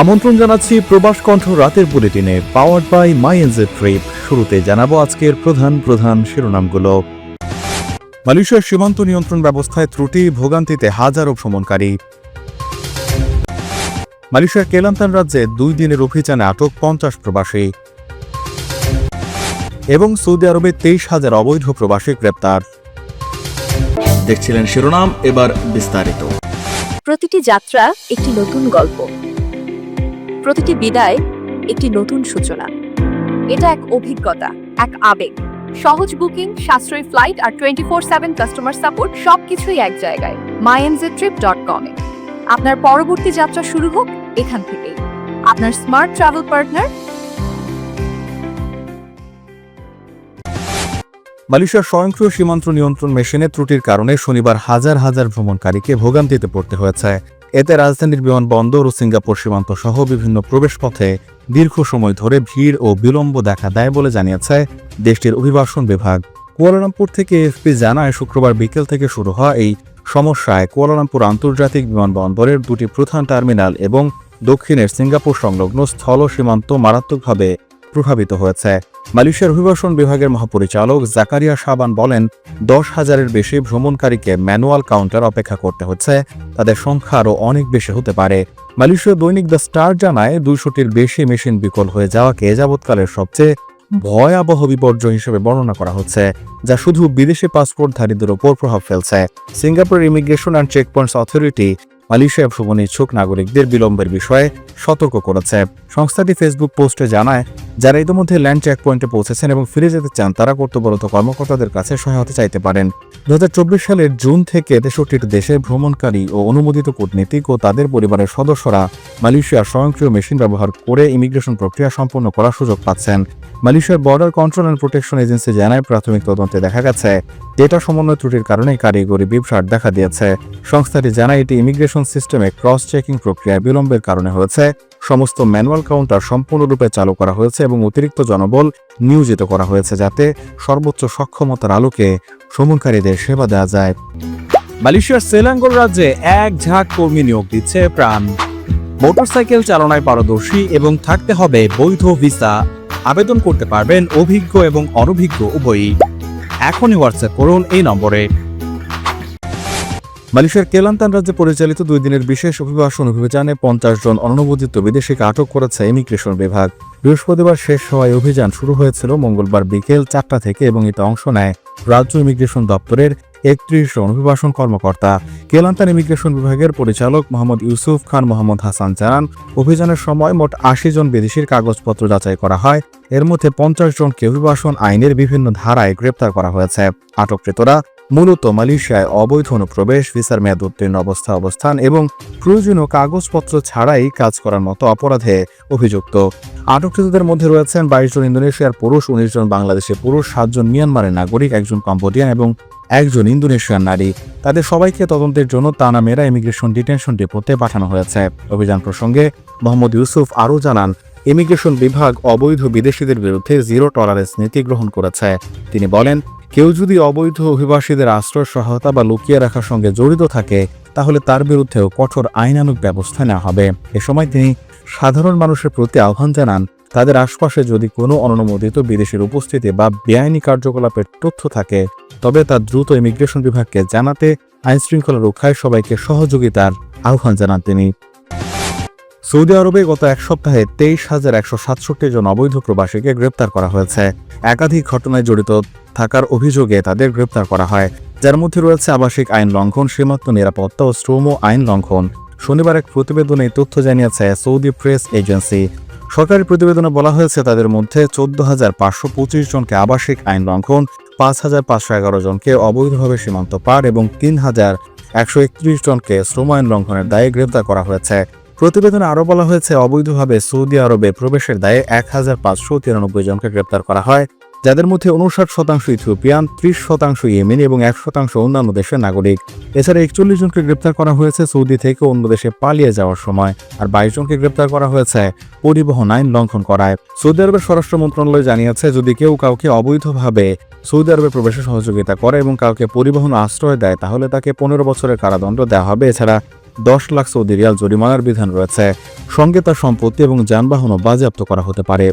আমন্ত্রণ জানাচ্ছি প্রবাস কণ্ঠ রাতের বুলেটিনে powered by my NJ trip শুরুতে জানাব আজকের প্রধান প্রধান শিরোনামগুলো। মালয়েশিয়ার সীমান্ত নিয়ন্ত্রণ ব্যবস্থায় ত্রুটি ভোগান্তিতে হাজারো ভ্রমণকারী। মালয়েশিয়ার কেলান্তান রাজ্যে দুই দিনের অভিযানে আটক পঞ্চাশ প্রবাসী। এবং সৌদি আরবে তেইশ হাজার অবৈধ প্রবাসী গ্রেপ্তার। দেখছিলেন শিরোনাম এবার বিস্তারিত। প্রতিটি যাত্রা একটি নতুন গল্প। প্রতিটি বিদায় একটি নতুন সূচনা। এটা এক অভিজ্ঞতা, এক আবেগ। সহজ বুকিং, সাশ্রয়ী ফ্লাইট আর twenty four seven customer support সবকিছুই এক জায়গায়। My N J trip dot com এ। আপনার পরবর্তী যাত্রা শুরু হোক এখান থেকেই। আপনার স্মার্ট ট্রাভেল পার্টনার মালয়েশিয়ার স্বয়ংক্রিয় সীমান্ত নিয়ন্ত্রণ মেশিনে ত্রুটির কারণে শনিবার হাজার হাজার ভ্রমণকারীকে ভোগান্তিতে পড়তে হয়েছে। এতে রাজধানীর বিমানবন্দর ও সিঙ্গাপুর সীমান্ত সহ বিভিন্ন প্রবেশপথে দীর্ঘ সময় ধরে ভিড় ও বিলম্ব দেখা দেয় বলে জানিয়েছে দেশটির অভিবাসন বিভাগ। কুয়ালালামপুর থেকে এফপি জানায়, শুক্রবার বিকেল থেকে শুরু হওয়া এই সমস্যায় কুয়ালালামপুর আন্তর্জাতিক বিমানবন্দরের দুটি প্রধান টার্মিনাল এবং দক্ষিণের সিঙ্গাপুর সংলগ্ন স্থল সীমান্ত মারাত্মকভাবে প্রভাবিত হয়েছে। মালয়েশিয়ার অভিবাসন বিভাগের মহাপরিচালক জাকারিয়া সাবান বলেন, দশ হাজারের বেশি ভ্রমণকারীকে ম্যানুয়াল কাউন্টার অপেক্ষা করতে হচ্ছে। তাদের সংখ্যা আরও অনেক বেশি হতে পারে। মালয়েশিয়া দৈনিক দ্য স্টার জানায়, দুইশোটির বেশি মেশিন বিকল হয়ে যাওয়াকে যাবৎকালের সবচেয়ে ভয়াবহ বিপর্যয় হিসেবে বর্ণনা করা হচ্ছে, যা শুধু বিদেশি পাসপোর্টধারীদের ওপর প্রভাব ফেলছে। Singapore immigration and checkpoints authority Malaysia ভ্রমণ ইচ্ছুক নাগরিকদের বিলম্বের বিষয়ে সতর্ক করেছে। সংস্থাটি ফেসবুক পোস্টে জানায়, যারা ইতিমধ্যে ল্যান্ড চেক পয়েন্টে পৌঁছেছেন এবং ফিরে যেতে চান, তারা কর্তব্যরত কর্মকর্তাদের কাছে সহায়তা চাইতে পারেন। দু হাজার চব্বিশ সালের জুন থেকে তেষট্টিটি দেশে ভ্রমণকারী ও অনুমোদিত কূটনীতিক ও তাদের পরিবারের সদস্যরা মালয়েশিয়ার স্বয়ংক্রিয় মেশিন ব্যবহার করে ইমিগ্রেশন প্রক্রিয়া সম্পন্ন করার সুযোগ পাচ্ছেন। মালয়েশিয়ার border control and protection agency জানায়, প্রাথমিক তদন্তে দেখা গেছে ডেটা সমন্বয় ত্রুটির কারণে কারিগরি বিভ্রাট দেখা দিয়েছে। সংস্থাটি জানায়, এটি ইমিগ্রেশন সিস্টেমে ক্রস চেকিং প্রক্রিয়ায় বিলম্বের কারণে হয়েছে। সমস্ত ম্যানুয়াল কাউন্টার সম্পূর্ণরূপে চালু করা হয়েছে এবং অতিরিক্ত জনবল নিয়োজিত করা হয়েছে যাতে সর্বোচ্চ সক্ষমতার আলোকে ভ্রমণকারীদের সেবা দেওয়া যায়। মালয়েশিয়ার সেলাঙ্গোর রাজ্যে এক ঝাঁক কর্মী নিয়োগ দিচ্ছে প্রাণ। মোটরসাইকেল চালনায় পারদর্শী এবং থাকতে হবে বৈধ ভিসা। আবেদন করতে পারবেন অভিজ্ঞ এবং অনভিজ্ঞ উভয়ই। এখনই হোয়াটসঅ্যাপ করুন এই নম্বরে। মালয়েশিয়ার কেলান্তান রাজ্যে পরিচালিত দুই দিনের বিশেষ অভিবাসন অভিযানে পঞ্চাশ জন অননুমোদিত বিদেশিকে আটক করেছে ইমিগ্রেশন বিভাগ। বৃহস্পতিবার শেষ হওয়ায় অভিযান শুরু হয়েছিল মঙ্গলবার বিকেল চারটা থেকে এবং এতে অংশ নেয় রাজ্য ইমিগ্রেশন দপ্তরের একত্রিশ অভিবাসন কর্মকর্তা। কেলান্তান ইমিগ্রেশন বিভাগের পরিচালক মোহাম্মদ ইউসুফ খান মোহাম্মদ হাসান জানান, অভিযানের সময় মোট আশি জন বিদেশির কাগজপত্র যাচাই করা হয়। এর মধ্যে পঞ্চাশ জনকে অভিবাসন আইনের বিভিন্ন ধারায় গ্রেপ্তার করা হয়েছে। আটককৃতরা মূলত মালয়েশিয়ায় অবৈধ অনুপ্রবেশ, ভিসার মেয়াদ উত্তীর্ণ অবস্থা, অবস্থান এবং প্রয়োজনীয় কাগজপত্র ছাড়াই কাজ করার মতো অপরাধে অভিযুক্ত। আটককৃতদের মধ্যে রয়েছেন বাইশ জন ইন্দোনেশিয়ার পুরুষ, উনিশ জন বাংলাদেশের পুরুষ সাতজন মিয়ানমারের নাগরিক, একজন কম্বোডিয়ান এবং একজন ইন্দোনেশিয়ান নারী। তাদের সবাইকে তদন্তের জন্য তানা মেরা ইমিগ্রেশন ডিটেনশন ডিপোতে পাঠানো হয়েছে। অভিযান প্রসঙ্গে মোহাম্মদ ইউসুফ আরও জানান, ইমিগ্রেশন বিভাগ অবৈধ বিদেশিদের বিরুদ্ধে জিরো টলারেন্স নীতি গ্রহণ করেছে। তিনি বলেন কেউ যদি অবৈধ অভিবাসীদের আশ্রয়, সহায়তা বা লুকিয়ে রাখার সঙ্গে জড়িত থাকে, তাহলে তার বিরুদ্ধেও কঠোর আইনানুগ ব্যবস্থা নেওয়া হবে। এ সময় তিনি সাধারণ মানুষের প্রতি আহ্বান জানান, তাদের আশপাশে যদি কোনো অনুমোদিত বিদেশের উপস্থিতি বা বেআইনি কার্যকলাপের তথ্য থাকে, তবে তা দ্রুত ইমিগ্রেশন বিভাগকে জানাতে আইনশৃঙ্খলা রক্ষায় সবাইকে সহযোগিতার আহ্বান জানান তিনি। সৌদি আরবে গত এক সপ্তাহে তেইশ হাজার একশো সাতষট্টি জন অবৈধ প্রবাসীকে গ্রেপ্তার করা হয়েছে। একাধিক ঘটনায় জড়িত থাকার অভিযোগে তাদের গ্রেপ্তার করা হয়, যার মধ্যে রয়েছে আবাসিক আইন লঙ্ঘন, সীমান্ত নিরাপত্তা ও শ্রম আইন লঙ্ঘন। শনিবার এক প্রতিবেদনে তথ্য জানিয়েছে সৌদি প্রেস এজেন্সি। সরকারি প্রতিবেদনে বলা হয়েছে, তাদের মধ্যে চোদ্দ হাজার পাঁচশো পঁচিশ জনকে আবাসিক আইন লঙ্ঘন, পাঁচ হাজার পাঁচশো এগারো জনকে অবৈধভাবে সীমান্ত পার এবং তিন হাজার একশো একত্রিশ জনকে শ্রম আইন লঙ্ঘনের দায়ে গ্রেপ্তার করা হয়েছে। প্রতিবেদনে আরও বলা হয়েছে, অবৈধভাবে সৌদি আরবে প্রবেশের দায়ে এক হাজার পাঁচশো তিরানব্বই জনকে গ্রেপ্তার করা হয়। যাদের মধ্যে উনষাট শতাংশ ইথিওপিয়ান, ত্রিশ শতাংশ ইয়েমেন এবং এক শতাংশ অন্যান্য দেশের নাগরিক। এছাড়া একচল্লিশ জনকে গ্রেপ্তার করা হয়েছে সৌদি থেকে অন্য দেশে পালিয়ে যাওয়ার সময় আর বাইশ জনকে গ্রেপ্তার করা হয়েছে পরিবহন আইন লঙ্ঘন করায়। সৌদি আরবের স্বরাষ্ট্র মন্ত্রণালয় জানিয়েছে, যদি কেউ কাউকে অবৈধভাবে সৌদি আরবে প্রবেশে সহযোগিতা করে এবং কাউকে পরিবহন আশ্রয় দেয়, তাহলে তাকে পনেরো বছরের কারাদণ্ড দেওয়া হবে। এছাড়া দশ লাখ সৌদি রিয়াল জরিমানার বিধান রয়েছে। সঙ্গে তার সম্পত্তি এবং যানবাহনও বাজেয়াপ্ত করা হতে পারে।